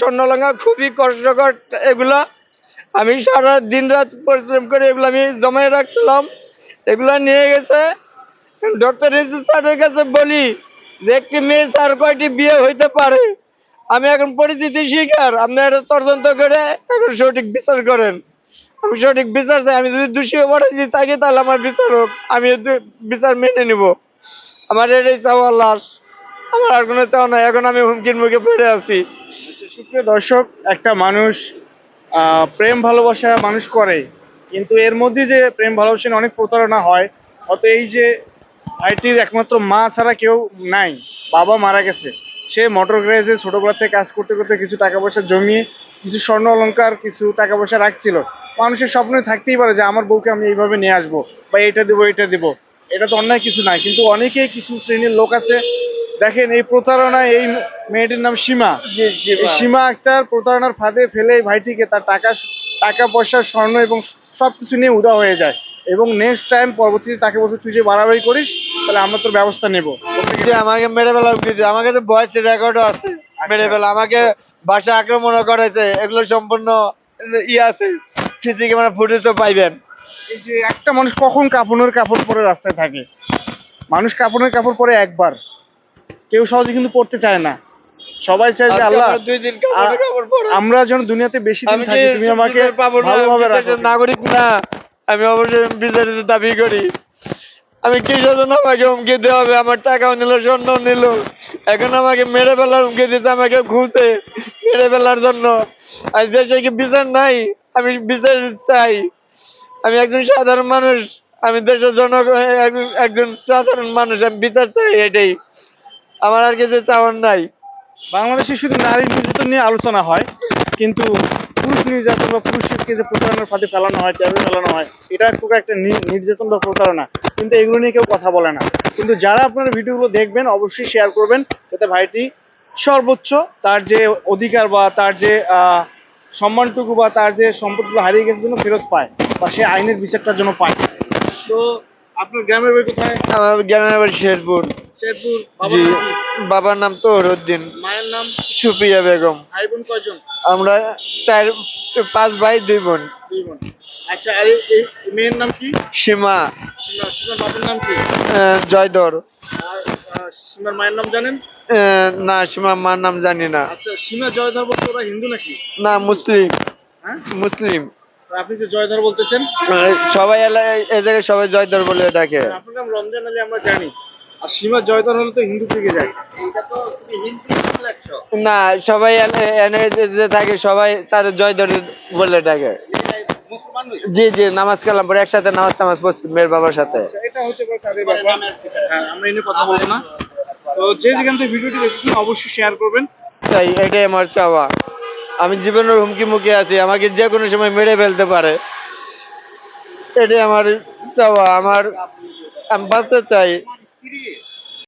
স্বর্ণলঙ্কা খুবই কষ্টকর। এগুলা আমি সারা দিন রাত পরিশ্রম করে এগুলো আমি জমায় রাখছিলাম। এগুলা নিয়ে গেছে। ডক্টর ইউসুফ স্যারের কাছে বলি যে, একটি মেয়ে স্যার কয়টি বিয়ে হইতে পারে? আমি এখন পরিচিতি শিকার। আপনি এটা তদন্ত করে এখন সঠিক বিচার করেন। আমি সঠিক বিচার চাই। আমি যদি দোষী পড়েছি তাকে তাহলে আমার বিচার হোক। আমি বিচার মেনে নিব। আমার এটাই চাওয়া লাশ। আমার আর কোনো চাওয়া নাই। এখন আমি হুমকির মুখে পড়ে আছি। সুপ্রিয় দর্শক, একটা মানুষ প্রেম ভালোবাসা মানুষ করে, কিন্তু এর মধ্যে যে প্রেম ভালোবাসা অনেক প্রতারণা হয় হয়তো এই যে ভাইটির একমাত্র মা ছাড়া কেউ নাই, বাবা মারা গেছে। সে মোটর গ্যারেজে ছোটবেলা থেকে কাজ করতে করতে কিছু টাকা পয়সা জমিয়ে কিছু স্বর্ণ অলংকার, কিছু টাকা পয়সা রাখছিল। মানুষের স্বপ্নে থাকতেই পারে যে আমার বউকে আমি এইভাবে নিয়ে আসব, বা এটা দেবো এটা দেবো। এটা তো অন্যায় কিছু নাই, কিন্তু অনেকেই কিছু শ্রেণির লোক আছে দেখেন এই প্রতারণা এই মেয়েটির নাম সীমা। সীমা আক্তার প্রতারণার ফাঁদে ফেলে এই ভাইটিকে তার টাকা টাকা পয়সা স্বর্ণ এবং সবকিছু নিয়ে উদা হয়ে যায় এবং নেক্সট টাইম পরবর্তীতে তাকে বলছে তুই যে বাড়াবাড়ি করিস তাহলে আমরা তোর ব্যবস্থা নেব। আমাকে মেরে ফেলা দিয়েছে আমার কাছে ভয়েস রেকর্ডও আছে। মেরে ফেলা। আমাকে ভাষা আক্রমণ করেছে এগুলো সম্পূর্ণ ই আছে। সিসি ক্যামেরা ফুটেজও পাইবেন। এই যে একটা মানুষ কখন কাপড়ের কাপড় পরে রাস্তায় থাকে? মানুষ কাপড়ের কাপড় পরে একবার। কেউ সহজে কিন্তু পড়তে চায় না। সবাই চায় যে আল্লাহ দুই দিন কাপড়ে কাপড় পরা। আমরা যেন দুনিয়াতে বেশি দিন থাকি তুমি আমাকে ভালোভাবে রাখো। নাগরিক না আমি অবশ্যই বিচারিত দাবি করি। আমি কি জন্য আমাকে হুমকি দেওয়া হবে আমার টাকাও নিল স্বর্ণ নিল। এখন আমাকে মেরে ফেলার হুমকি দিতে আমাকে ঘুষে মেরে ফেলার জন্য। আর দেশে কি বিচার নাই আমি বিচার চাই। আমি একজন সাধারণ মানুষ আমি দেশের জন্য একজন সাধারণ মানুষ আমি বিচার চাই এটাই। আমার আর কিছু চাওয়ার নাই। বাংলাদেশে শুধু নারী নির্যাতন নিয়ে আলোচনা হয় কিন্তু পুরুষ নির্যাতন বা পুরুষকে যে প্রতারণার ফাঁদে ফেলানো হয় ট্যাবে ফেলানো হয় এটা খুব একটা নি- নির্যাতন বা প্রতারণা। কিন্তু এগুলো নিয়ে কেউ কথা বলে না। কিন্তু যারা আপনার ভিডিওগুলো দেখবেন অবশ্যই শেয়ার করবেন যাতে ভাইটি সর্বোচ্চ তার যে অধিকার বা তার যে আহ, সম্মানটুকু বা তার যে সম্পদগুলো হারিয়ে গেছে জন্য ফেরত পায় বা সে আইনের বিচারটার জন্য পায়। তো আপনার গ্রামের বাড়ি কোথায়? আমার গ্রামের বাড়ি শেরপুর। শেরপুর বাবার জি নাম? বাবার নাম তোহরুদ্দিন মায়ের নাম? সুপ্রিয়া বেগম। ভাই বোন কয়জন? আমরা চার পাঁচ ভাই দুই বোন। দুই বোন। আচ্ছা আর এই- মেয়ের নাম কি? সীমা। সীমা সীমার বাবার নাম কি? আর সীমার মায়ের নাম জানেন? না সীমা মার নাম জানি না। আচ্ছা সীমা জয়ধর বলতে ওরা হিন্দু নাকি? না মুসলিম। হ্যাঁ? মুসলিম। আপনি যে জয়ধর বলতেছেন? সবাই এলাকায় এই জায়গায় সবাই জয়ধর বলে ডাকে। আপনার নাম রমজান আলী আমরা জানি। আর সীমা জয়ধর হলে তো হিন্দু থেকে যায়। এটা তো তুমি হিন্দি লাগছো না সবাই এনে যে- থাকে সবাই তার বলে ডাকে। জি জি নামাজ কালাম পরে একসাথে নামাজ টামাজ পড়ছি মেয়ের বাবার সাথে। আচ্ছা, এটা হচ্ছে হ্যাঁ আমরা এনে কথা বলব না। তো যে যেখান থেকে ভিডিওটি দেখেছেন অবশ্যই শেয়ার করবেন। চাই এটাই আমার চাওয়া। আমি জীবনের হুমকি মুখে আছি আমাকে যে কোনো সময় মেরে ফেলতে পারে। এটাই আমার চাওয়া আমার আমি বাঁচতে চাই। Kiri.